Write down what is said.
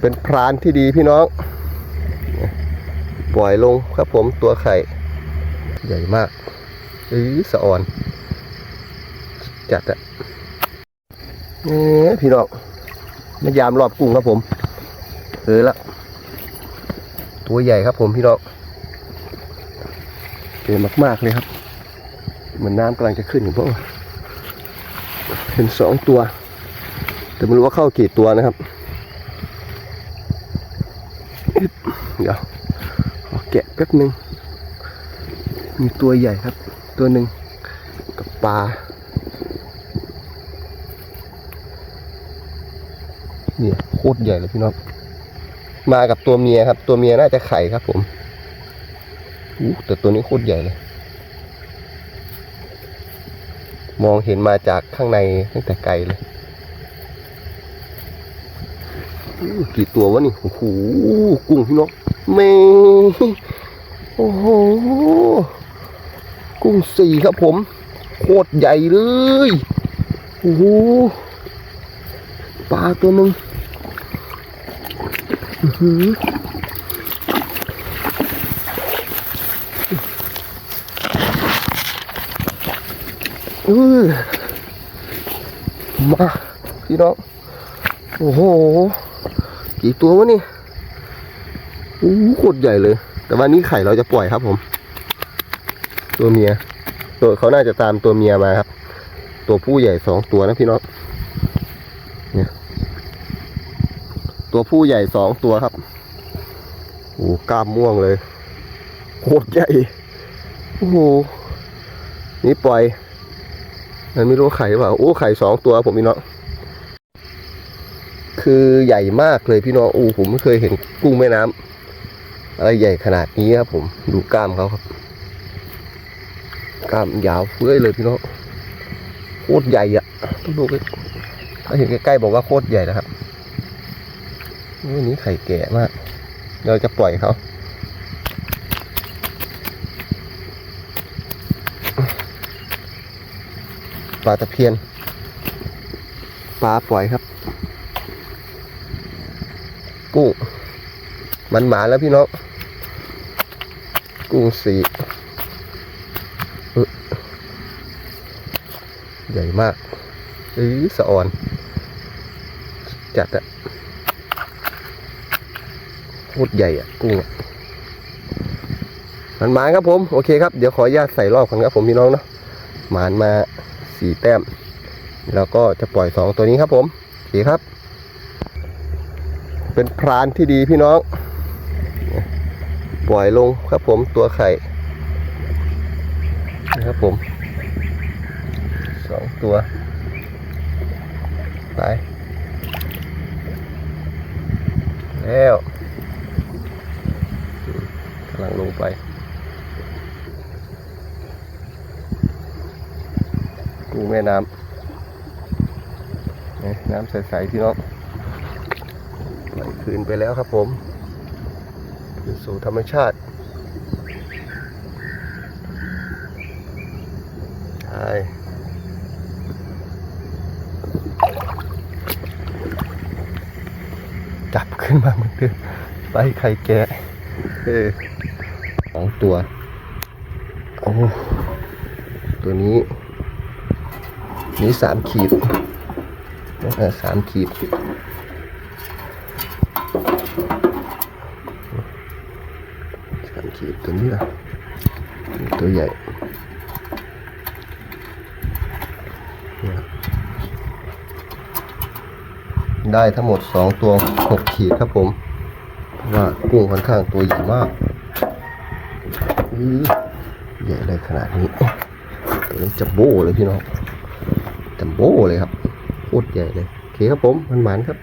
เป็นพรานที่ดีพี่น้อง ปล่อยลงครับผมตัวไข่ ใหญ่มากเอ้ยสะอ่อน จัดอะเนี่พี่น้องมายามรอบกุ้งครับผมเออละ ตัวใหญ่ครับผมพี่น้องเก่งมาก ๆ เลยครับ เหมือนน้ำกำลังจะขึ้นอยู่เพราะว่าเห็นสองตัว แต่ไม่รู้ว่าเข้ากี่ตัวนะครับ เดี๋ยวขอ แกะแป๊บหนึ่งมีตัวใหญ่ครับ ตัวหนึ่งกับปลาเนี่ยโคตรใหญ่เลยพี่น้องมากับตัวเมียครับ ตัวเมียน่าจะไข่ครับ ผมอู้แต่ตัวนี้โคตรใหญ่เลย มองเห็นมาจากข้างในตั้งแต่ไกลเลยกี่ตัววะนี่โอ้โหกุ้งพี่นกเม โอ้โห กุ้งสี่ครับผม โคตรใหญ่เลย โอ้โห ปลาตัวนึงอื้อหือมา พี่น้อง โอ้โห กี่ตัววะนี่ โอ้โหโคตรใหญ่เลย แต่วันนี้ไข่เราจะปล่อยครับผม ตัวเมีย ตัวเขาน่าจะตามตัวเมียมาครับ ตัวผู้ใหญ่สองตัวนะพี่น้องเนี่ยตัวผู้ใหญ่สองตัวครับโอ้กล้ามม่วงเลยโคตรใหญ่โอ้โหนี่ปล่อยมันไม่รู้ไข่หรือเปล่าโอ้ไข่สองตัวผมพี่น้องคือใหญ่มากเลยพี่น้องโอ้ผมไม่เคยเห็นกุ้งแม่น้ำ อะไรใหญ่ขนาดนี้ครับผมดูกล้ามเขาครับ กล้ามยาวเฟ้ยเลยพี่น้องโคตรใหญ่อะต้องดูใกล้ถ้าเห็นใกล้ๆบอกว่าโคตรใหญ่นะครับวันนี้ไข่แก่มากเราจะปล่อยเขาปลาตะเพียนปลาปล่อยครับกุ้งมันหมาแล้วพี่น้อง กุ้งสีเออใหญ่มากเอ้ยสะออน จัดอะโคตรใหญ่อะกุ้งอะมันมาครับผม โอเคครับ เดี๋ยวขออนุญาตใส่รอบกันครับผมพี่น้องเนาะหมานมาสี่แต้ม แล้วก็จะปล่อยสองตัวนี้ครับผมโอเคครับ เป็นพรานที่ดีพี่น้อง ปล่อยลงครับผมตัวไข่นะครับผมสองตัวไปแล้วกำลังลงไปกูแม่น้ำน้ำใสๆพี่น้องไหลคืนไปแล้วครับผม คืนสู่ธรรมชาติใช่จับขึ้นมาเหมือนเดิมไปไข่แกะเออสองตัว โอ้ตัวนี้ นี่สามขีดสามขีด สาม ขีดตัวนี้ละตัวใหญ่ได้ทั้งหมดสองตัวหกขีดครับผมเพราะว่ากุ้งค่อนข้างตัวใหญ่มากใหญ่เลยขนาดนี้ตัวนี้จัมโบ้เลยพี่น้องจัมโบ้เลยครับโคตรใหญ่เลย โอเคครับผม มันหมานครับ